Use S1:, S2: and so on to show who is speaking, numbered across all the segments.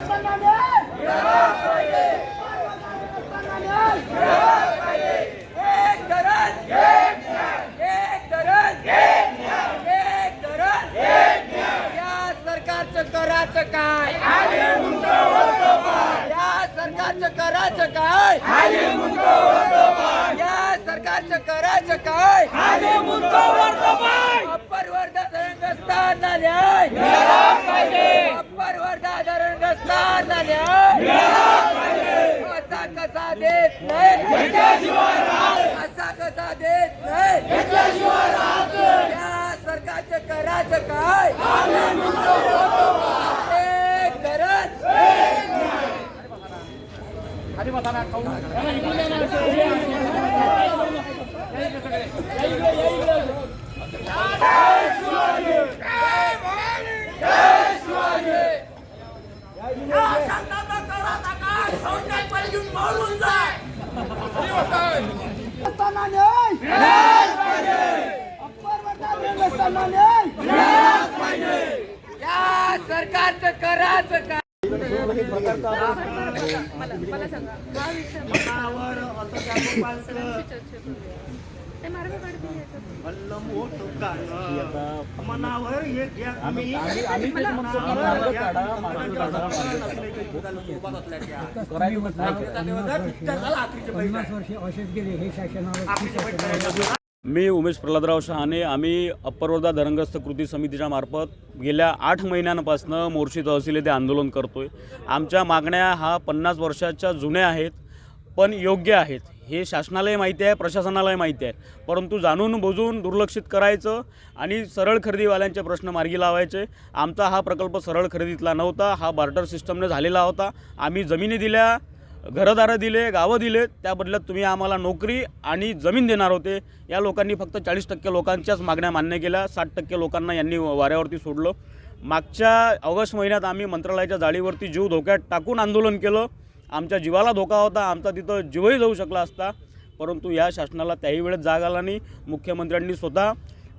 S1: एक काय या सरकारचं करायचं काय? या सरकारचं करायचं काय अप्पर वर्धा धरणग्रस्तांना न्याय अप्पर वर्धा धरणग्रस्तांना न्याय असा कसा देत नाही असा कसा देत नाही या सरकारचं करायचं काय एक धरण
S2: असताना न्याय अप्पर वर्धा असताना न्याय
S1: या सरकारचं करायचं काय
S3: मला सांगा. हा.
S2: मनावर हे
S4: मी उमेश प्रल्हादराव शहाणे आम्ही अप्पर वर्धा धरणग्रस्त कृती समितीच्या मार्फत गेल्या आठ महिन्यांपासून मोर्शी तहसील येथे आंदोलन करतोय आमच्या मागण्या हा पन्नास वर्षाच्या जुन्या आहेत पण योग्य आहेत. हे शासनालाही माहिती आहे प्रशासनालाही माहिती आहे. परंतु जाणून बुजून दुर्लक्षित करायचं आणि सरळ खरेदीवाल्यांचे प्रश्न मार्गी लावायचे. आमचा हा प्रकल्प सरळ खरेदीतला नव्हता हा बार्टर सिस्टमने झालेला होता. आम्ही जमिनी दिल्या घरदारं दिले गावं दिले त्या बदल्यात तुम्ही आम्हाला नोकरी आणि जमीन देणार होते. या लोकांनी फक्त चाळीस टक्के लोकांच्याच मागण्या मान्य केल्या. साठ टक्के लोकांना यांनी वाऱ्यावरती सोडलं. मागच्या ऑगस्ट महिन्यात आम्ही मंत्रालयाच्या जाळीवरती जीव धोक्यात टाकून आंदोलन केलं. आमच्या जीवाला धोका होता आमचा तिथं जीवही जाऊ शकला असता. परंतु या शासनाला त्याही वेळेत जाग आला नाही. मुख्यमंत्र्यांनी स्वतः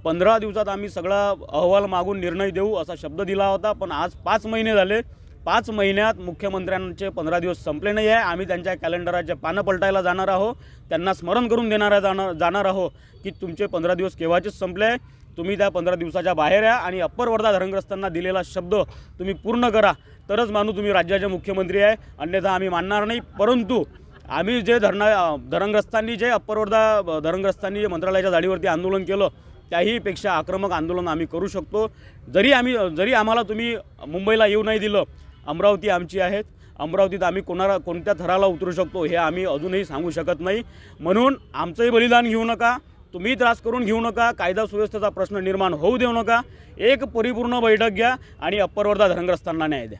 S4: पंधरा दिवसात आम्ही सगळा अहवाल मागून निर्णय देऊ असा शब्द दिला होता. पण आज पाच महिने झाले. पाच महिन्यात मुख्यमंत्र्यांचे पंधरा दिवस संपले नाही आहे आम्ही त्यांच्या कॅलेंडराचे पानं पलटायला जाणार आहोत. त्यांना स्मरण करून देणाऱ्या जाणार जाणार आहोत की तुमचे पंधरा दिवस केव्हाचेच संपले. आहे तुम्ही त्या पंधरा दिवसाच्या बाहेर या आणि अप्पर वर्धा धरणग्रस्तांना दिलेला शब्द तुम्ही पूर्ण करा. तरच मानू तुम्ही राज्याचे मुख्यमंत्री आहे. अन्यथा आम्ही मानणार नाही. परंतु आम्ही जे धरणा धरणग्रस्तांनी जे अप्पर वर्धा धरणग्रस्तांनी जे मंत्रालयाच्या जाळीवरती आंदोलन केलं त्याहीपेक्षा आक्रमक आंदोलन आम्ही करू शकतो. जरी आम्ही जरी आम्हाला तुम्ही मुंबईला येऊ नाही दिलं अमरावती आमची आहेत. अमरावतीत आम्ही कोणाला कोणत्या थराला उतरू शकतो हे आम्ही अजूनही सांगू शकत नाही. म्हणून आमचंही बलिदान घेऊ नका. तुम्ही त्रास करून घेऊ नका. कायदा सुव्यवस्थेचा प्रश्न निर्माण होऊ देऊ नका. एक परिपूर्ण बैठक घ्या आणि अप्पर वर्धा धरणग्रस्तांना न्याय द्या.